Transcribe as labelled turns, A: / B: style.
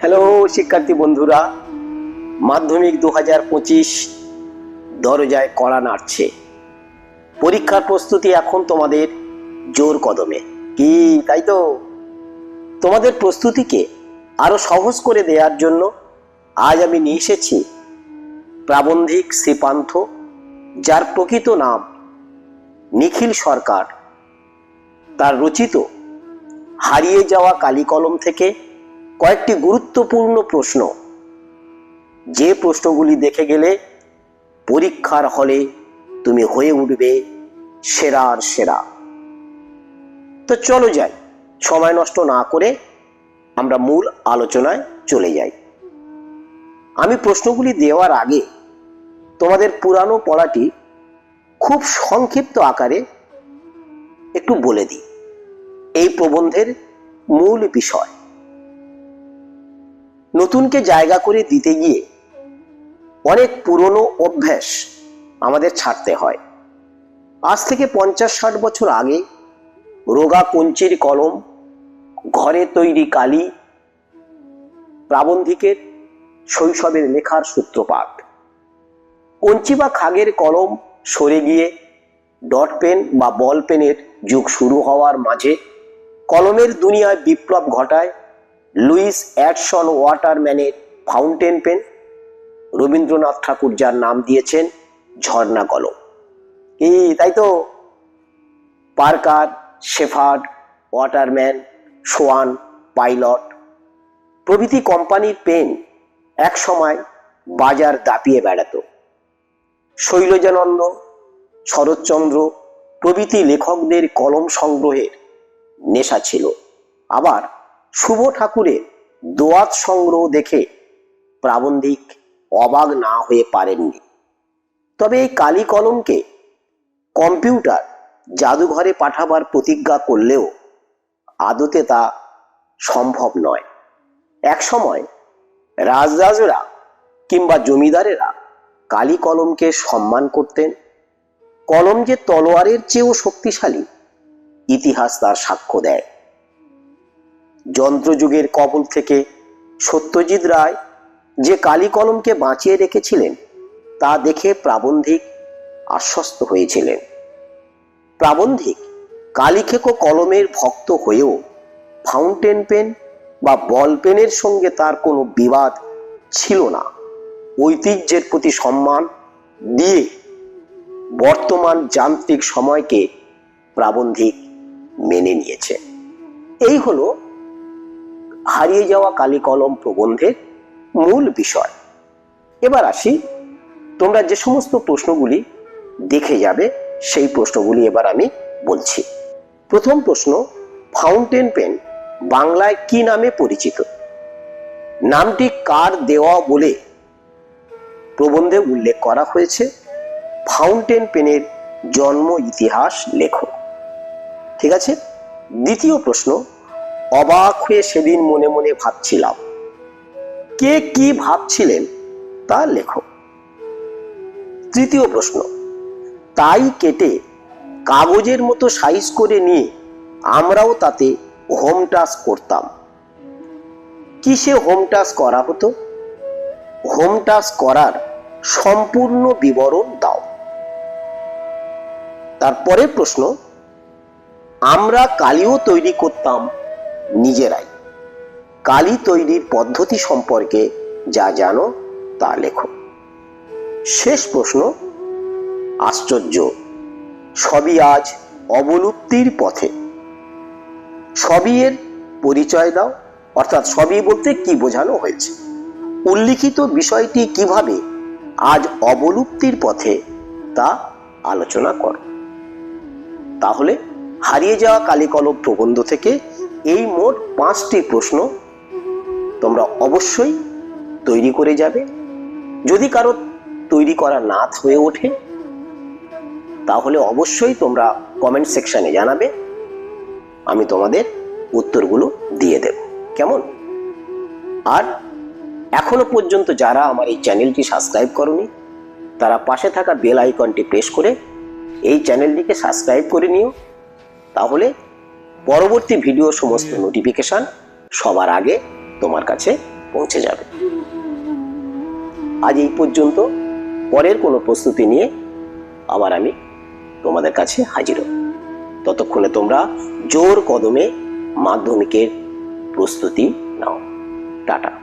A: Hello শিক্ষার্থী বন্ধুরা। মাধ্যমিক দু হাজার পঁচিশ দরজায় কড়া নাড়ছে। পরীক্ষার প্রস্তুতি এখন তোমাদের জোর কদমে। কি, তাই তো? তোমাদের প্রস্তুতিকে আরও সহজ করে দেওয়ার জন্য আজ আমি নিয়ে এসেছি প্রাবন্ধিক শ্রীপান্থ, যার প্রকৃত নাম নিখিল সরকার। তার রচিত হারিয়ে যাওয়া কালি কলম থেকে কয়েকটি গুরুত্বপূর্ণ প্রশ্ন। যে প্রশ্নগুলি দেখে গেলে পরীক্ষার হলে তুমি হয়ে উঠবে সেরার সেরা। তো চলো যাই, সময় নষ্ট না করে আমরা মূল আলোচনায় চলে যাই। আমি প্রশ্নগুলি দেওয়ার আগে তোমাদের পুরানো পড়াটি খুব সংক্ষিপ্ত আকারে একটু বলে দিই। এই প্রবন্ধের মূল বিষয় নতুনকে জায়গা করে দিতে গিয়ে অনেক পুরনো অভ্যাস আমাদের ছাড়তে হয়। আজ থেকে পঞ্চাশ ষাট বছর আগে রোগা কঞ্চির কলম, ঘরে তৈরি কালি, প্রাবন্ধিকের শৈশবের লেখার সূত্রপাত। কঞ্চি বা খাগের কলম সরে গিয়ে ডট পেন বা বল পেনের যুগ শুরু হওয়ার মাঝে কলমের দুনিয়ায় বিপ্লব ঘটায় লুইস অ্যাডসন ওয়াটারম্যানের ফাউন্টেন পেন। রবীন্দ্রনাথ ঠাকুর যার নাম দিয়েছেন, ঝর্ণা কলম। কি, তাই তো? Parker, Sheaffer, Waterman, Swan, Pilot. প্রভৃতি কোম্পানির পেন এক সময় বাজার দাপিয়ে বেড়াতো। শৈলজানন্দ, শরৎচন্দ্র প্রভৃতি লেখকদের কলম সংগ্রহের নেশা ছিল। আবার শুভ ঠাকুরের দোয়াত সংগ্রহ দেখে প্রাবন্ধিক অবাক না হয়ে পারেননি। তবে এই কালি কলমকে কম্পিউটার জাদুঘরে পাঠাবার প্রতিজ্ঞা করলেও আদতে তা সম্ভব নয়। এক সময় রাজরাজরা কিংবা জমিদারেরা কালি কলমকে সম্মান করতেন। কলম যে তলোয়ারের চেয়েও শক্তিশালী ইতিহাস তার সাক্ষ্য দেয়। যন্ত্রযুগের কবল থেকে সত্যজিৎ রায় যে কালি কলমকে বাঁচিয়ে রেখেছিলেন, তা দেখে প্রাবন্ধিক আশ্বস্ত হয়েছিলেন। প্রাবন্ধিক কালিখেকো কলমের ভক্ত হয়েও ফাউন্টেন পেন বা বল পেনের সঙ্গে তার কোনো বিবাদ ছিল না। ঐতিহ্যের প্রতি সম্মান দিয়ে বর্তমান যান্ত্রিক সময়কে প্রাবন্ধিক মেনে নিয়েছে। এই হলো হারিয়ে যাওয়া কালি কলম প্রবন্ধের মূল বিষয়। এবার আসি, তোমরা যে সমস্ত প্রশ্নগুলি দেখে যাবে, সেই প্রশ্নগুলি এবার আমি বলছি। প্রথম প্রশ্ন, ফাউন্টেন পেন বাংলায় কি নামে পরিচিত? নামটি কার দেওয়া বলে প্রবন্ধে উল্লেখ করা হয়েছে? ফাউন্টেন পেনের জন্ম ইতিহাস লেখো। ঠিক আছে? দ্বিতীয় প্রশ্ন অবাক হয়ে সেদিন মনে মনে ভাবছিলাম। কে কি ভাবছিলেন তা লেখো তৃতীয় প্রশ্ন, তাই কেটে কাগজের মতো সাইজ করে নিয়ে আমরাও তাতে হোম টাচ করতাম। কিসে হোম টাচ করা হতো? হোম টাচ করার সম্পূর্ণ বিবরণ দাও। তারপরে প্রশ্ন, আমরা কালিও তৈরি করতাম নিজেরাই। কালি তৈরির পদ্ধতি সম্পর্কে যা জানো তা লেখো। শেষ প্রশ্ন, আশ্চর্য, সবই আজ অবলুপ্তির পথে। সবই এর পরিচয় দাও, অর্থাৎ সবই বলতে কি বোঝানো হয়েছে? উল্লিখিত বিষয়টি কীভাবে আজ অবলুপ্তির পথে তা আলোচনা করো। তাহলে হারিয়ে যাওয়া কালিকলম প্রবন্ধ থেকে এই মোট পাঁচটি প্রশ্ন তোমরা অবশ্যই তৈরি করে যাবে। যদি কারও তৈরি করা না হয়ে ওঠে, তাহলে অবশ্যই তোমরা কমেন্ট সেকশনে জানাবে। আমি তোমাদের উত্তরগুলো দিয়ে দেব। কেমন? আর এখনও পর্যন্ত যারা আমার এই চ্যানেলটি সাবস্ক্রাইব করনি, তারা পাশে থাকা বেল আইকনটি প্রেস করে এই চ্যানেলটিকে সাবস্ক্রাইব করে নিও। তাহলে পরবর্তী ভিডিও সমস্ত নোটিফিকেশন সবার আগে তোমার কাছে পৌঁছে যাবে। আজ এই পর্যন্ত। পরের কোনো প্রস্তুতি নিয়ে আবার আমি তোমাদের কাছে হাজির হব। ততক্ষণে তোমরা জোর কদমে মাধ্যমিকের প্রস্তুতি নাও। টাটা।